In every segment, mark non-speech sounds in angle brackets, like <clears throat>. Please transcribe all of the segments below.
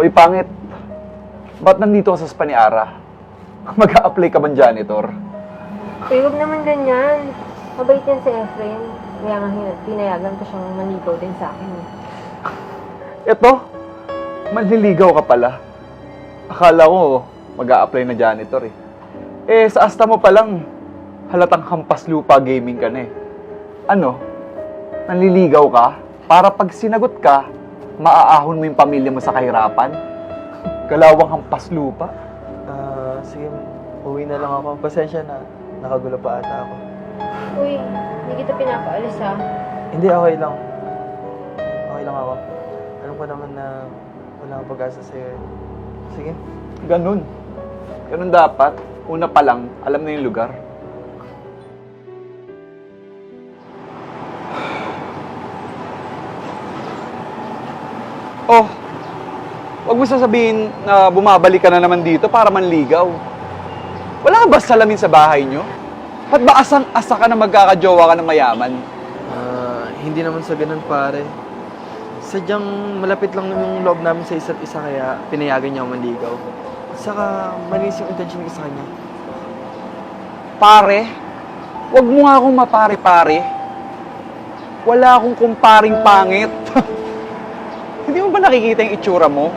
Hoy, pangit. Ba't nandito ka sa spa ni Ara? <laughs> mag apply ka bang janitor? Uy, huwag naman ganyan. Mabait yan si Efren. Kaya nga hin- pinayagan ko siyang manigaw din sa akin. eh. Eto, manliligaw ka pala. Akala ko mag apply na janitor eh. Eh, sa asta mo pa lang, halatang hampas lupa gaming ka na eh. Ano? Nanliligaw ka? Para pag sinagot ka, maaahon mo yung pamilya mo sa kahirapan? Galawang hampas lupa? Ah, sige, uwi na lang ako. Pasensya na, nakagulo pa ata ako. Uy, hindi kita pinapaalis ha. Hindi, okay lang. Okay lang ako. Alam ko naman na wala akong pag-asa sa'yo. eh. Sige. Ganun. Ganun dapat. Una pa lang, alam na yung lugar. Oh, wag mo sasabihin na bumabalik ka na naman dito para manligaw. Wala ba salamin sa bahay nyo? Ba't ba asang-asa ka na magkakajowa ka ng mayaman? Ah, hindi naman sa ganun, pare. Sadyang malapit lang yung loob namin sa isa't isa kaya pinayagan niya ako manligaw. Saka malis yung intention ko sa kanya. Pare, wag mo nga akong mapare-pare. Wala akong kumparing pangit. <laughs> Hindi mo ba nakikita yung itsura mo?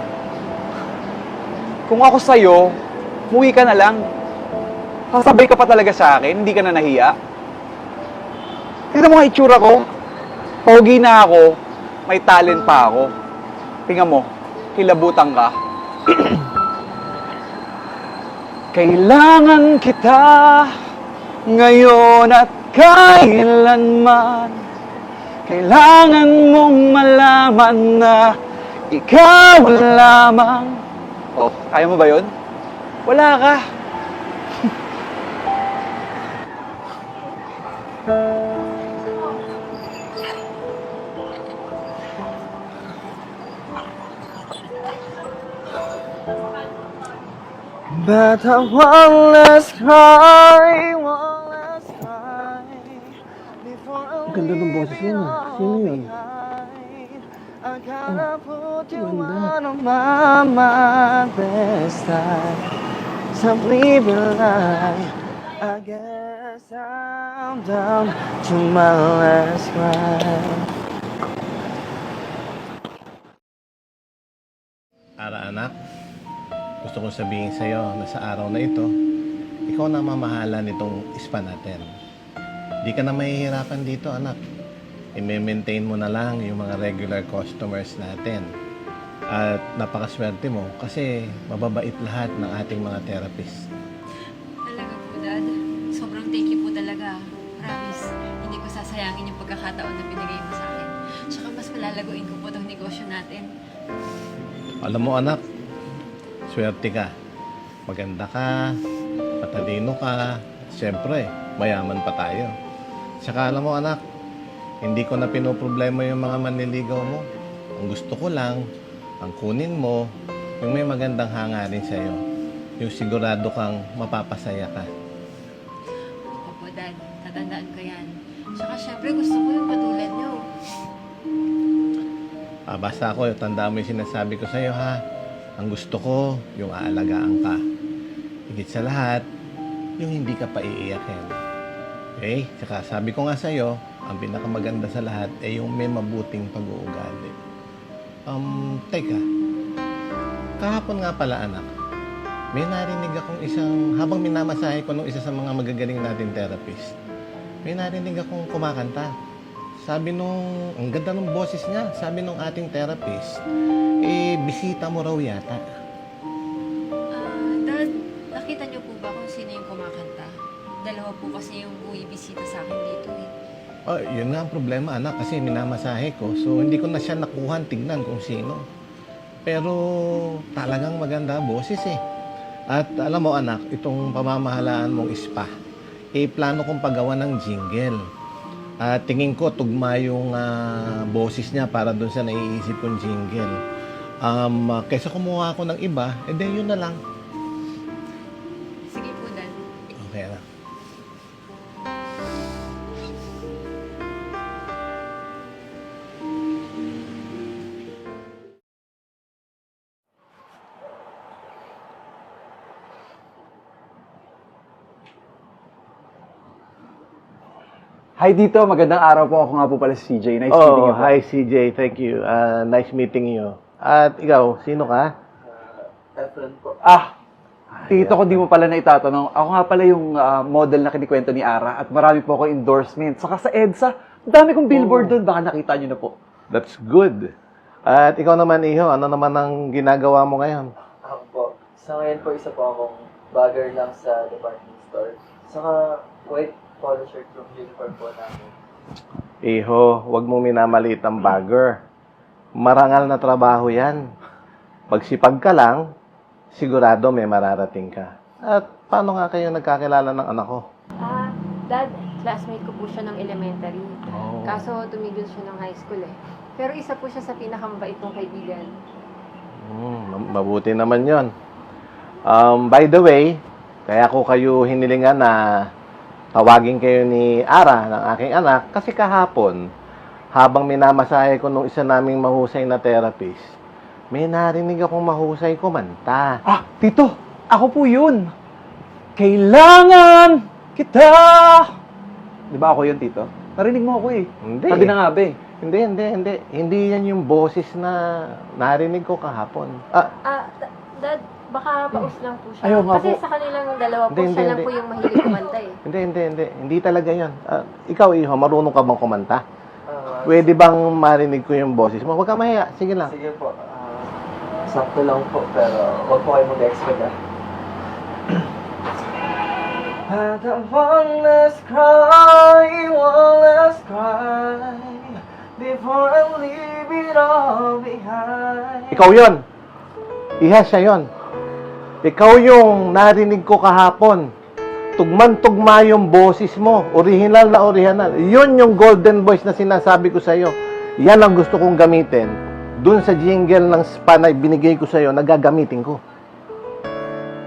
Kung ako sa'yo, muwi ka na lang. Sasabay ka pa talaga sa akin, hindi ka na nahiya. Tignan mo nga itsura ko. Pogi na ako, may talent pa ako. Tingnan mo, kilabutan ka. <clears throat> Kailangan kita ngayon at kailanman Kailangan mong malaman na ikaw ang lamang Oh, kaya mo ba yun? Wala ka. But I one last cry, one last cry before I Ganda ng boses mo, no? Sino yun? My mind this time. Simply rely. I guess I'm down to my last cry. Ara anak, gusto kong sabihin sa'yo na sa araw na ito, ikaw na mamahala nitong spa natin. Di ka na mahihirapan dito anak. I-maintain mo na lang yung mga regular customers natin. At napakaswerte mo kasi mababait lahat ng ating mga therapist. Talaga po, Dad. Sobrang thank you po talaga. Promise, hindi ko sasayangin yung pagkakataon na binigay mo sa akin. Tsaka mas malalaguin ko po itong negosyo natin. Alam mo anak, swerte ka. Maganda ka, matalino ka, at syempre, mayaman pa tayo. Tsaka alam mo anak, hindi ko na pinoproblema yung mga manliligaw mo. Ang gusto ko lang, ang kunin mo, yung may magandang hangarin sa'yo. Yung sigurado kang mapapasaya ka. Opo, Dad. Tatandaan ko yan. Tsaka syempre gusto ko yung katulad niyo. Ah, basta ako, tandaan mo yung sinasabi ko sa'yo ha. Ang gusto ko, yung aalagaan ka. Higit sa lahat, yung hindi ka pa iiyakin. Okay? Tsaka sabi ko nga sa'yo, ang pinakamaganda sa lahat ay yung may mabuting pag-uugali. Um, teka. Kahapon nga pala anak, may narinig akong isang, habang minamasahe ko nung isa sa mga magagaling natin therapist, may narinig akong kumakanta. Sabi nung, ang ganda ng boses niya, sabi nung ating therapist, eh, bisita mo raw yata. Ah, Dad, nakita niyo po ba kung sino yung kumakanta? Dalawa po kasi yung buwibisita sa akin dito eh. Oh, yun nga ang problema, anak, kasi minamasahe ko, so hindi ko na siya nakuhan tignan kung sino. Pero talagang maganda boses eh. At alam mo anak, itong pamamahalaan mong spa, eh plano kong paggawa ng jingle. At tingin ko tugma yung ah, boses niya para doon sa naiisip kong jingle. Um, ah, kaysa kumuha ako ng iba, eh di yun na lang. Sige po, Dad. Okay anak. Hi dito, magandang araw po. Ako nga po pala si CJ. Nice meeting Oh, you po. hi CJ. Thank you. Uh, nice meeting you. At ikaw, sino ka? Ah, tito ko di mo pala na itatanong. Ako nga pala yung ah, model na kinikwento ni Ara at marami po ako endorsement. Saka sa EDSA, ang dami kong billboard doon. Baka nakita nyo na po. That's good. At ikaw naman, Iho, ano naman ang ginagawa mo ngayon? Ako po. Sa ngayon po, isa po akong bagger lang sa department store. Saka white polo shirt yung uniform po namin. Iho, wag mong minamaliit ang bagger. Marangal na trabaho yan. Pagsipag ka lang, sigurado may mararating ka. At paano nga kayo nagkakilala ng anak ko? Ah, dad, classmate ko po siya ng elementary. Oh. Kaso tumigil siya ng high school eh. Pero isa po siya sa pinakamabait kong kaibigan. Hmm, ma- mabuti naman yon. Um, by the way, kaya ko kayo hinilingan na tawagin kayo ni Ara, ng aking anak, kasi kahapon, habang minamasahe ko nung isa naming mahusay na therapist, may narinig akong mahusay kumanta. Ah, tito, ako po yun. Kailangan kita. Di ba ako yun, tito? Narinig mo ako eh. Hindi. Sabi na nga ba eh. Hindi, hindi, hindi. Hindi yan yung boses na narinig ko kahapon. Ah, Ah, da- dad, baka paus lang po siya. Ayaw nga Kasi po. sa kanilang dalawa po, Hindi, siya hindi, lang hindi. po yung mahilig kumanta eh. hindi, hindi, hindi. Hindi talaga yan. Ah, ikaw, Iho, marunong ka bang kumanta? Ah, Pwede bang marinig ko yung boses mo? Huwag ka mahiya. Sige lang. sige po. ah, sakto lang po, pero huwag po kayo mag-expect ah. Had a one last cry, one last cry Before I leave it all behind Ikaw yon. Iha siya yon. Ikaw yung narinig ko kahapon. Tugman-tugma yung boses mo. Original na original. Yun yung golden voice na sinasabi ko sa'yo. Yan ang gusto kong gamitin. Dun sa jingle ng spa na binigay ko sa'yo, nagagamitin ko.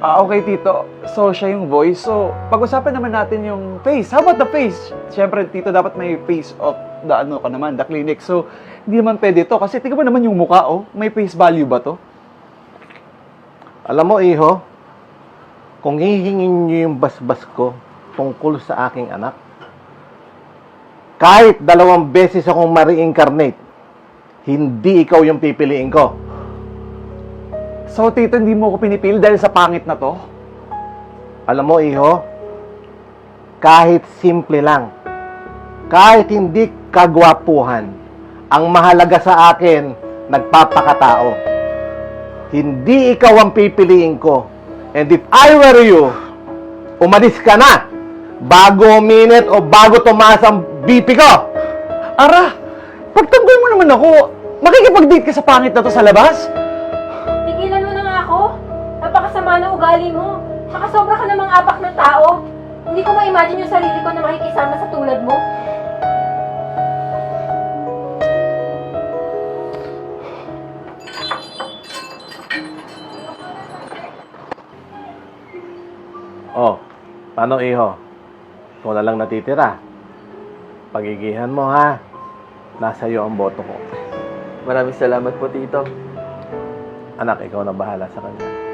Ah, okay, tito. So, siya yung voice. So, pag-usapan naman natin yung face. How about the face? Siyempre, tito, dapat may face of the ano ka naman, the clinic. So, hindi naman pwede to. Kasi tingnan mo naman yung mukha, oh. May face value ba to? Alam mo, Iho, kung hihingin niyo yung basbas ko tungkol sa aking anak, kahit dalawang beses akong ma-reincarnate, hindi ikaw yung pipiliin ko. So, tito, hindi mo ko pinipili dahil sa pangit na to? Alam mo, Iho, kahit simple lang, kahit hindi kagwapuhan, ang mahalaga sa akin, nagpapakatao. Hindi ikaw ang pipiliin ko. And if I were you, umalis ka na bago minute o bago tumaas ang BP ko. Ara, pagtanggol mo naman ako. Makikipag-date ka sa pangit na to sa labas? Tigilan mo na nga ako. Napakasama ng ugali mo. Tsaka sobra ka namang apak ng tao. Hindi ko ma-imagine yung sarili ko na makikisama sa tulad mo. Oh, paano iho? Ikaw na lang natitira. Pagigihan mo ha. Nasa iyo ang boto ko. Maraming salamat po, Tito. Anak, ikaw na bahala sa kanya.